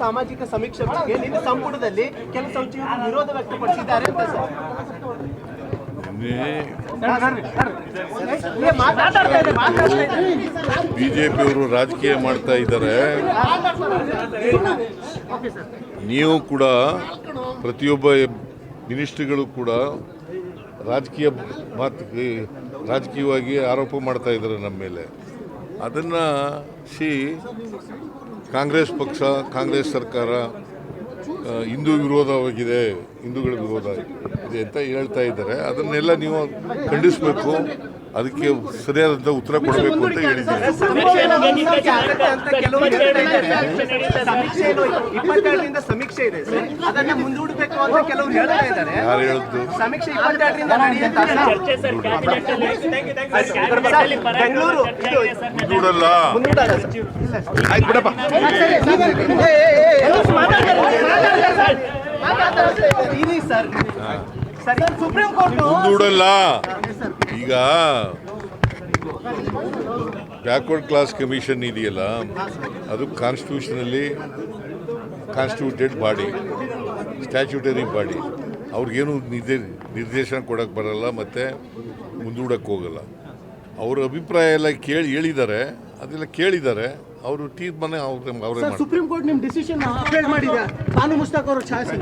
ಸಾಮಾಜಿಕ ಸಮೀಕ್ಷೆ ಬಗ್ಗೆ ನಿನ್ನ ಸಂಪುಟದಲ್ಲಿ ಕೆಲ ಸಚಿವರು ವಿರೋಧ ವ್ಯಕ್ತಪಡಿಸಿದ್ದಾರೆ ಅಂತ ಸರ್. ಬಿಜೆಪಿಯವರು ರಾಜಕೀಯ ಮಾಡ್ತಾ ಇದ್ದಾರೆ ನೀವು ಕೂಡ, ಪ್ರತಿಯೊಬ್ಬ ಮಿನಿಸ್ಟ್ರಿಗಳು ಕೂಡ ರಾಜಕೀಯ ಮಾತು ರಾಜಕೀಯವಾಗಿ ಆರೋಪ ಮಾಡ್ತಾ ಇದ್ದಾರೆ ನಮ್ಮ ಮೇಲೆ ಅದನ್ನು ಸಿ ಕಾಂಗ್ರೆಸ್ ಪಕ್ಷ, ಕಾಂಗ್ರೆಸ್ ಸರ್ಕಾರ ಹಿಂದೂ ವಿರೋಧವಾಗಿದೆ, ಹಿಂದೂಗಳ ವಿರೋಧ ಇದೆ ಅಂತ ಹೇಳ್ತಾ ಇದ್ದಾರೆ. ಅದನ್ನೆಲ್ಲ ನೀವು ಖಂಡಿಸಬೇಕು. ಅದಕ್ಕೆ ಸರಿಯಾದಂಥ ಉತ್ತರ ಕೊಡಬೇಕು ಅಂತ ಹೇಳಿದ್ದೀನಿ ಸಮೀಕ್ಷೆ ಇದೆ ಸರ್ ಅದನ್ನ ಮುಂದೂಡಬೇಕು ಅಂತ ಕೆಲವರು ಹೇಳ್ತಾ ಇದ್ದಾರೆ ಯಾರು ಹೇಳಿದ್ದು ಸಮೀಕ್ಷೆ ಇಪ್ಪತ್ತೆರಡರಿಂದ ಬೆಂಗಳೂರು ಮುಂದೂಡಲ್ಲ ಸರ್. ಆಯ್ತು ಬಿಡಪ್ಪ ಮಾತಾಡ್ತಾರೆ ಸರ್. ಸುಪ್ರೀಂ ಕೋರ್ಟ್ ಮುಂದೂಡಲ್ಲ ಈಗ ಬ್ಯಾಕ್ವರ್ಡ್ ಕ್ಲಾಸ್ ಕಮಿಷನ್ ಇದೆಯಲ್ಲ ಅದು constitutionally constituted body statutory body ಅವ್ರಿಗೇನು ನಿರ್ದೇ ನಿರ್ದೇಶನ ಕೊಡೋಕ್ಕೆ ಬರಲ್ಲ ಮತ್ತು ಮುಂದೂಡಕ್ಕೆ ಹೋಗಲ್ಲ. ಅವ್ರ ಅಭಿಪ್ರಾಯ ಎಲ್ಲ ಕೇಳಿ ಹೇಳಿದ್ದಾರೆ ಅದೆಲ್ಲ ಕೇಳಿದ್ದಾರೆ. ಅವರು ತೀರ್ಮಾನ ಅವ್ರ ಅವರೇ ಸುಪ್ರೀಂ ಕೋರ್ಟ್ ನಿಮ್ಮ ಡಿಸಿಷನ್ ಅಪ್ಡೇಟ್ ಮಾಡಿದೆ. ಬಾನು ಮುಸ್ತಾಕ್ ಅವರು ಛಾಯೆ